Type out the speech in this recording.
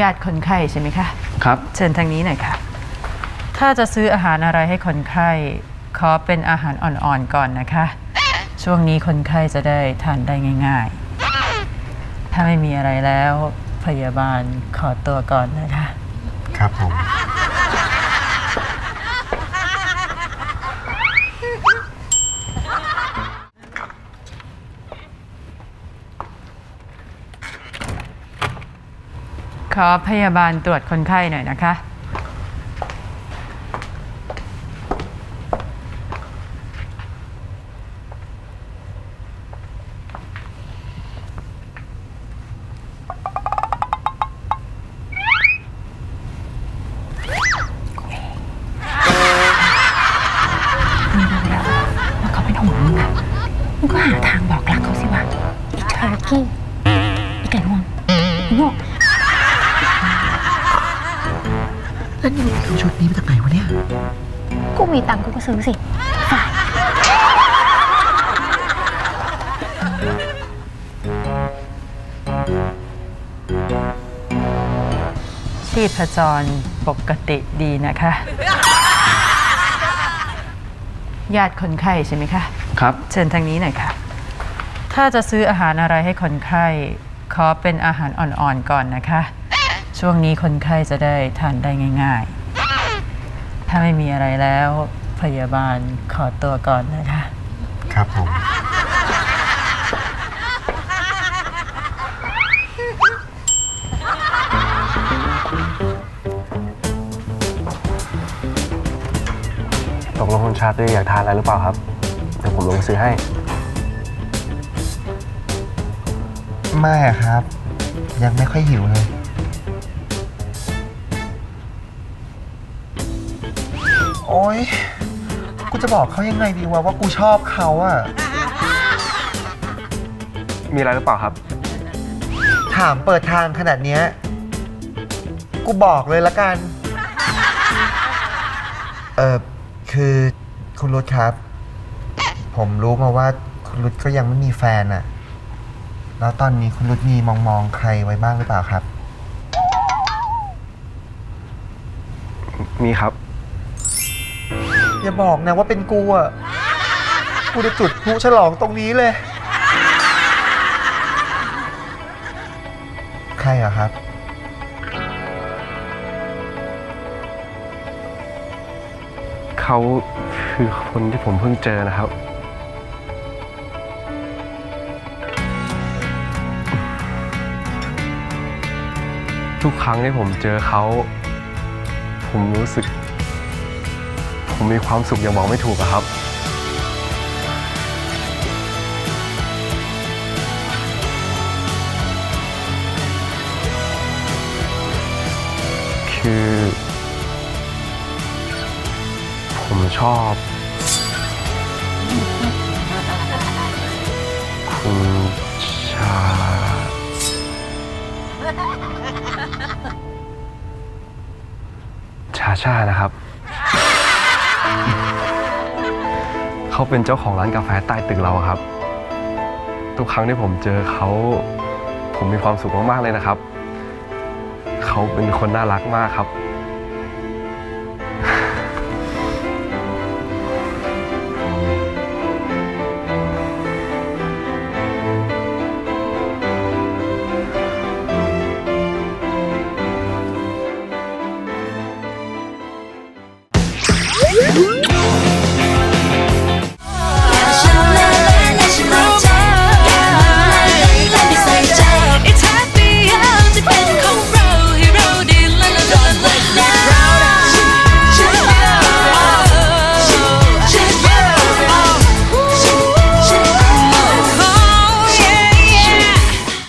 ญาติคนไข้ใช่ไหมคะ ครับ เชิญทางนี้หน่อยค่ะ ถ้าจะซื้ออาหารอะไรให้คนไข้ ขอเป็นอาหารอ่อนๆก่อนนะคะ ช่วงนี้คนไข้จะได้ทานได้ง่าย ๆ ถ้าไม่มีอะไรแล้วพยาบาลขอตัวก่อนนะคะ ครับผม ขอพยาบาลตรวจคนไข้หน่อยนะคะว่าเขาเป็นห่วงมึงอะมึงก็หาทางบอกรักเขาสิวะอีเทอร์กี้อีไก่งวงอีโง่ แล้วนี่มึงเอาชุดนี้มาจากไหนวะเนี่ย กูมีตังค์กูก็ซื้อสิฝ่ายชีพจรปกติดีนะคะ ญาติคนไข้ใช่ไหมคะ ครับ เชิญทางนี้หน่อยค่ะ ถ้าจะซื้ออาหารอะไรให้คนไข้ ขอเป็นอาหารอ่อนๆก่อนนะคะ ช่วงนี้คนไข้จะได้ทานได้ง่ายๆ ถ้าไม่มีอะไรแล้วพยาบาลขอตัวก่อนนะคะ ครับผม ตกลงคุณชาตรีอยากทานอะไรหรือเปล่าครับ เดี๋ยวผมลงซื้อให้ ไม่อะครับ ยังไม่ค่อยหิวเลย โอ๊ย กูจะบอกเขายังไงดีวะว่ากูชอบเขาอะมีอะไรหรือเปล่าครับ ถามเปิดทางขนาดเนี้ย กูบอกเลยละกัน เออคือคุณรุตครับ ผมรู้มาว่าคุณรุตก็ยังไม่มีแฟนอะแล้วตอนนี้คุณรุตมีมองมองๆใครไว้บ้างหรือเปล่าครับ มีครับ อย่าบอกนะว่าเป็นกูอะ กูจะจุดพลุฉลองตรงนี้เลย ใครอะครับ เขาคือคนที่ผมเพิ่งเจอนะครับ ทุกครั้งที่ผมเจอเขา ผมรู้สึก ผมมีความสุขอย่างบอกไม่ถูกอะครับ คือ ผมชอบ คุณชา ชาชานะครับ เขาเป็นเจ้าของร้านกาแฟใต้ตึกเราครับ ทุกครั้งที่ผมเจอเขาผมมีความสุขมากๆเลยนะครับ เขาเป็นคนน่ารักมากครับ